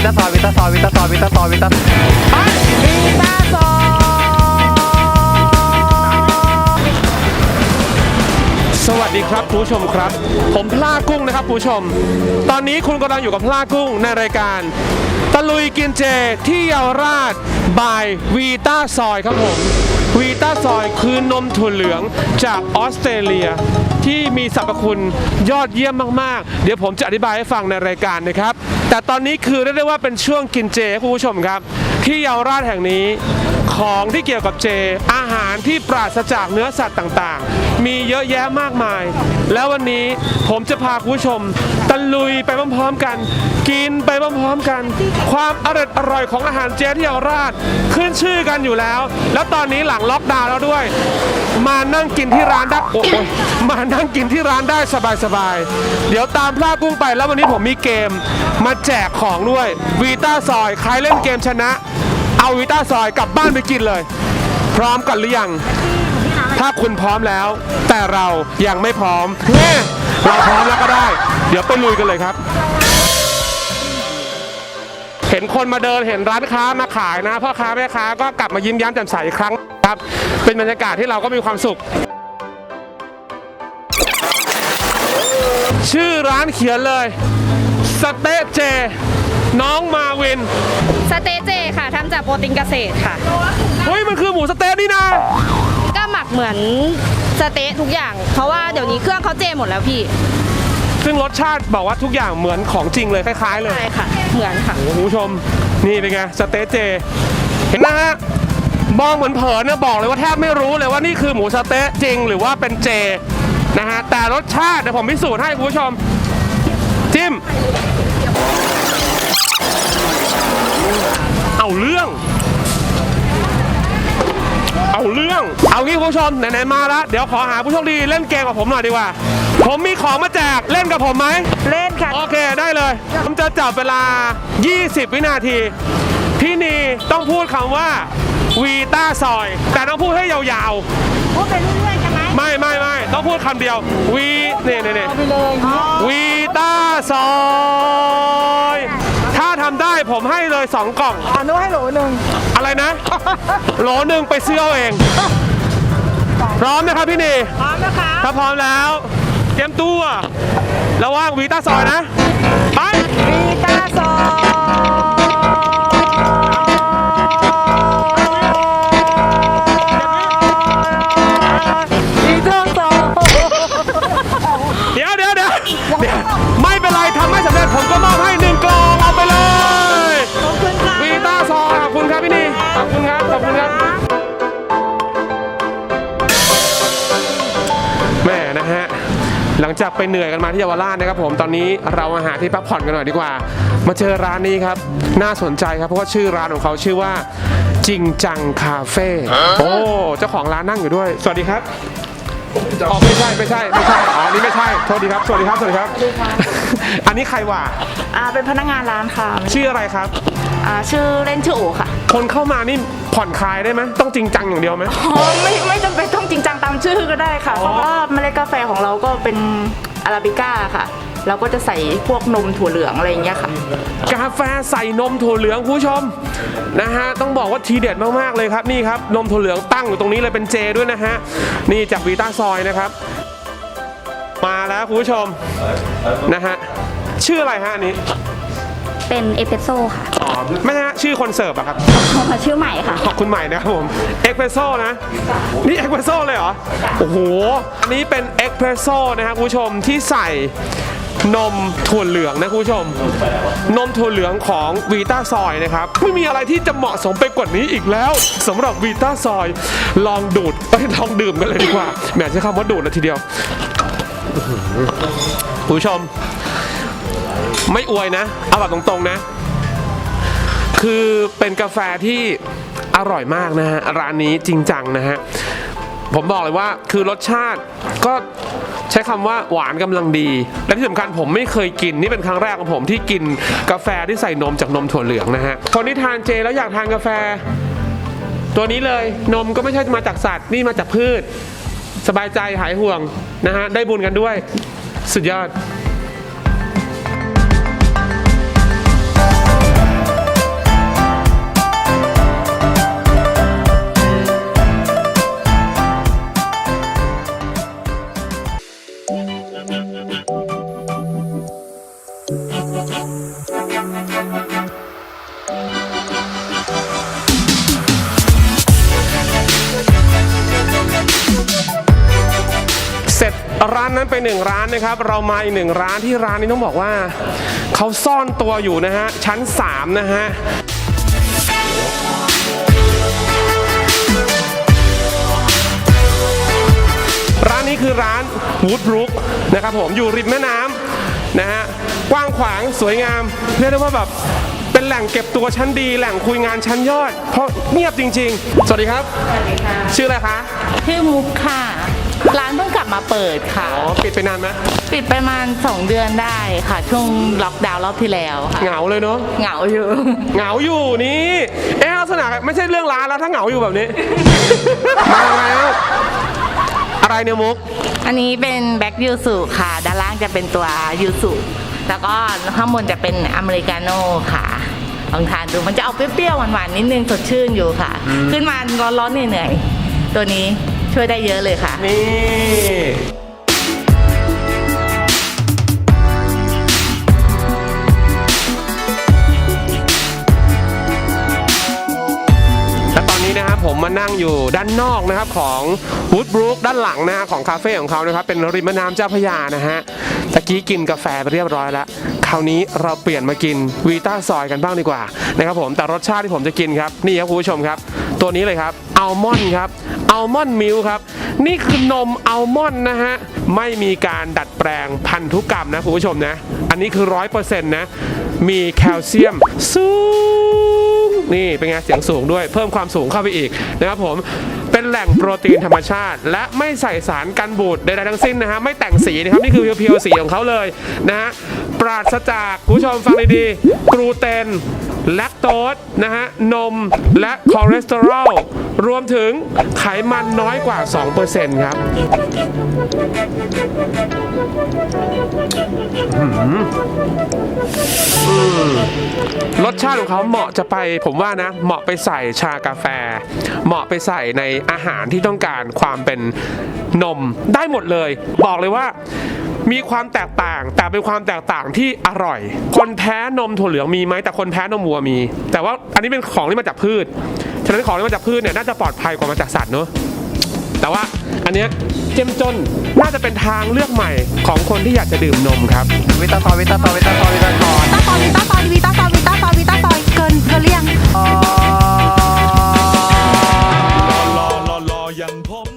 วิตาซอยวิตาซอยวิตาซอยวิตาซอยวิตาวิตาซอยสวัสดีครับคุณผู้ชมครับ ผมพลากุ้งนะครับคุณผู้ชม ตอนนี้คุณกำลังอยู่กับพลากุ้งในรายการ ตะลุยกินเจที่เยาวราชบายวีต้าซอยครับผม วีต้าซอยคือนมถั่วเหลืองจากออสเตรเลีย ที่มีสรรพคุณยอดเยี่ยมมากๆ เดี๋ยวผมจะอธิบายให้ฟังในรายการนะครับ แต่ตอนนี้คือเรียกได้ว่าเป็นช่วงกินเจครับคุณผู้ชมครับ ที่เยาวราชแห่งนี้ ของที่เกี่ยวกับเจ อาหารที่ปราศจากเนื้อสัตว์ต่างๆ มีเยอะแยะมากมาย แล้ววันนี้ผมจะพาคุณผู้ชมตะลุยไปพร้อมๆกัน กินไปพร้อมๆกัน ความอร่อยอร่อยของอาหารเจที่เยาวราชขึ้นชื่อกันอยู่แล้ว แล้วตอนนี้หลังล็อกดาวน์แล้วด้วย มานั่งกินที่ร้านได้โอ้โหมานั่งกินที่ร้านได้สบายๆเดี๋ยวตามพลากุ้งไปแล้ววันนี้ผมมีเกมมาแจกของด้วยวีต้าซอยใครเล่นเกมชนะ เอาวิต้าซอยกลับบ้านไปกินเลย พร้อมกันหรือยัง ถ้าคุณพร้อมแล้ว แต่เรายังไม่พร้อมแน่เราพร้อมแล้วก็ได้ เดี๋ยวไปลุยกันเลยครับ เห็นคนมาเดินเห็นร้านค้ามาขายนะพ่อค้าแม่ค้าก็กลับมายิ้มแย้มแจ่มใสอีกครั้งครับ เป็นบรรยากาศที่เราก็มีความสุข ชื่อร้านเขียนเลยสเต๊ะเจ น้องมาวิน สเต๊ะเจค่ะทำจากโปรตีนเกษตรค่ะ เฮ้ย มันคือหมูสะเต๊ะนี่นะ ก็หมักเหมือนสเต๊ะทุกอย่าง เพราะว่าเดี๋ยวนี้เครื่องเขาเจหมดแล้วพี่ซึ่งรสชาติบอกว่าทุกอย่างเหมือนของจริงเลยคล้ายๆ เลย ใช่ค่ะ เหมือนค่ะโอ้โหคุณผู้ชมนี่เป็นไงสเต๊ะเจ เห็นนะฮะมองเหมือนเผินเนี่ยบอกเลยว่าแทบไม่รู้เลยว่านี่คือหมูสะเต๊ะจริงหรือว่าเป็นเจนะฮะแต่รสชาติเดี๋ยวผมพิสูจน์ให้คุณผู้ชม จิ้ม เอางี้คุณผู้ชมไหนๆมาแล้วเดี๋ยวขอหาผู้โชคดีเล่นเกมกับผมหน่อยดีกว่า ผมมีของมาแจกเล่นกับผมไหม เล่นค่ะ โอเคได้เลย ผมจะจับเวลา 20 วินาที พี่นีต้องพูดคำว่าวีต้าซอย แต่ต้องพูดให้ยาวพูดไปเรื่อยๆกันไหมๆ ไม่ไม่ไม่ต้องพูดคำเดียววีเนี่ยเนี่ยเนี่ยไปเลยวีต้าซอย ถ้าทำได้ผมให้เลย 2 กล่อง อนุให้โหลหนึ่งอะไรนะ โหลหนึ่งไปซื้อเอาเอง พร้อมนะครับพี่นีพร้อมนะคะถ้าพร้อมแล้ว เตรียมตัวระว่างวีต้าซอยนะ ไป วีตาซวี หลังจากไปเหนื่อยกันมาที่เยาวราชนะครับผมตอนนี้เรามาหาที่พักผ่อนกันหน่อยดีกว่า มาเจอร้านนี้ครับ น่าสนใจครับเพราะว่าชื่อร้านของเขาชื่อว่าจริงจังคาเฟ่โอ้เจ้าของร้านนั่งอยู่ด้วย สวัสดีครับอ๋อไม่ใช่ไม่ใช่ไม่ใช่อ๋อนี่ไม่ใช่โทษดีครับสวัสดีครับสวัสดีครับ อันนี้ใครวะอ่าเป็นพนักงานร้านค่ะ ชื่ออะไรครับอ่าชื่อเล่นชื่อโอค่ะ คนเข้ามานี่ผ่อนคลายได้ไหมต้องจริงจังอย่างเดียวไหมอ๋อไม่ไม่จำเป็นต้องจริงจังตามชื่อก็ได้ค่ะ เพราะว่าเมล็ดกาแฟของเราก็เป็นอาราบิก้าค่ะ เราก็จะใส่พวกนมถั่วเหลืองอะไรอย่างเงี้ยค่ะ กาแฟใส่นมถั่วเหลืองคุณผู้ชมนะฮะต้องบอกว่าทีเด็ดมากๆเลยครับนี่ครับนมถั่วเหลืองตั้งอยู่ตรงนี้เลยเป็นเจด้วยนะฮะนี่จากวีต้าซอยนะครับ มาแล้วคุณผู้ชมนะฮะชื่ออะไรฮะอันนี้ เป็นเอสเปรสโซ่ค่ะอ๋อไม่ใช่ฮะชื่อคนเสิร์ฟอะครับ ชื่อใหม่ค่ะ ขอบคุณใหม่นะครับผมเอ็กเพรสโซ่นะ นี่เอ็กเพรสโซ่เลยเหรอ โอ้โห อันนี้เป็นเอ็กเพรสโซ่นะครับคุณผู้ชมที่ใส่นมถั่วเหลืองนะคุณผู้ชม นมถั่วเหลืองของวีต้าซอยนะครับ ไม่มีอะไรที่จะเหมาะสมไปกว่านี้อีกแล้วสำหรับวีต้าซอย ลองดูดเอ้ยลองดื่มกันเลยดีกว่าแหมใช้คำว่าดูดนะทีเดียวอื้อหือคุณผู้ชม ไม่อวยนะ เอาแบบตรงๆนะ คือเป็นกาแฟที่อร่อยมากนะฮะ ร้านนี้จริงจังนะฮะ ผมบอกเลยว่าคือรสชาติก็ใช้คำว่าหวานกำลังดี และที่สำคัญผมไม่เคยกิน นี่เป็นครั้งแรกของผมที่กินกาแฟที่ใส่นมจากนมถั่วเหลืองนะฮะ คนที่ทานเจแล้วอยากทานกาแฟ ตัวนี้เลยนมก็ไม่ใช่มาจากสัตว์นี่มาจากพืช สบายใจหายห่วงนะฮะได้บุญกันด้วย สุดยอด ไปหนึ่งร้านนะครับ เรามาอีกหนึ่งร้านที่ร้านนี้ต้องบอกว่าเขาซ่อนตัวอยู่นะฮะ ชั้น 3 นะฮะร้านนี้คือร้านวูดบรุกนะครับผมอยู่ริมแม่น้ำนะฮะกว้างขวางสวยงามเรียกได้ว่าแบบเป็นแหล่งเก็บตัวชั้นดี แหล่งคุยงานชั้นยอด เพราะเงียบจริง ๆ สวัสดีครับ สวัสดีค่ะ ชื่ออะไรคะ ชื่อมุกค่ะ ร้านเพิ่งกลับมาเปิดค่ะ อ๋อปิดไปนานไหมปิดประมาณ 2 เดือนได้ค่ะ ช่วงล็อกดาวน์รอบที่แล้วค่ะเหงาเลยเนาะเหงาอยู่ เหงาอยู่นี่เอ๊ะลักษณะไม่ใช่เรื่องร้านแล้วถ้าเหงาอยู่แบบนี้ มาแล้วอะไรเนี่ยมุกอันนี้เป็นแบ็กยูสุค่ะ ด้านล่างจะเป็นตัวยูสุแล้วก็ข้างบนจะเป็นอเมริกาโน่ค่ะลองทานดูมันจะออกเปรี้ยวๆหวานๆนิดนึงสดชื่นอยู่ค่ะ ขึ้นมาร้อนๆเหนื่อยๆตัวนี้ ช่วยได้เยอะเลยค่ะ นี่และตอนนี้นะครับผมมานั่งอยู่ด้านนอกนะครับของวูดบรูคด้านหลังนะฮะของคาเฟ่ของเขานะครับเป็นริมแม่น้ำเจ้าพระยานะฮะตะกี้กินกาแฟไปเรียบร้อยแล้ว คราวนี้เราเปลี่ยนมากินวีต้าซอยกันบ้างดีกว่านะครับผมแต่รสชาติที่ผมจะกินครับนี่ครับคุณผู้ชมครับ ตัวนี้เลยครับอัลมอนด์ครับอัลมอนด์มิลครับนี่คือนมอัลมอนด์นะฮะไม่มีการดัดแปลงพันธุกรรมนะคุณผู้ชมนะ อันนี้คือร้อยเปอร์เซ็นต์นะมีแคลเซียมสูง นี่เป็นไงเสียงสูงด้วย เพิ่มความสูงเข้าไปอีกนะครับผมเป็นแหล่งโปรตีนธรรมชาติ และไม่ใส่สารกันบูดใดๆทั้งสิ้นนะฮะไม่แต่งสีนะครับนี่คือเพียวๆสีของเขาเลยนะฮะปราศจากคุณผู้ชมฟังดีๆกลูเตน แลคโตสนะฮะนมและคอเลสเตอรอลรวมถึงไขมันน้อยกว่า 2%ครับรสชาติของเขาเหมาะจะไป ผมว่านะ เหมาะไปใส่ชากาแฟ เหมาะไปใส่ในอาหารที่ต้องการความเป็นนมได้หมดเลย บอกเลยว่า มีความแตกต่างแต่เป็นความแตกต่างที่อร่อย คนแพ้นมถั่วเหลืองมีไหมแต่คนแพ้นมวัวมี แต่ว่าอันนี้เป็นของที่มาจากพืชฉะนั้นของที่มาจากพืชเนี่ยน่าจะปลอดภัยกว่ามาจากสัตว์เนาะแต่ว่าอันเนี้ยเจ้มจนน่าจะเป็นทางเลือกใหม่ของคนที่อยากจะดื่มนมครับวิตาซอยวิตาซอยวิตาซอยวิตาซอยวิตาซอยวิตาซอยวิตาซอยวิตาซอยวิเกินเกลี้รียง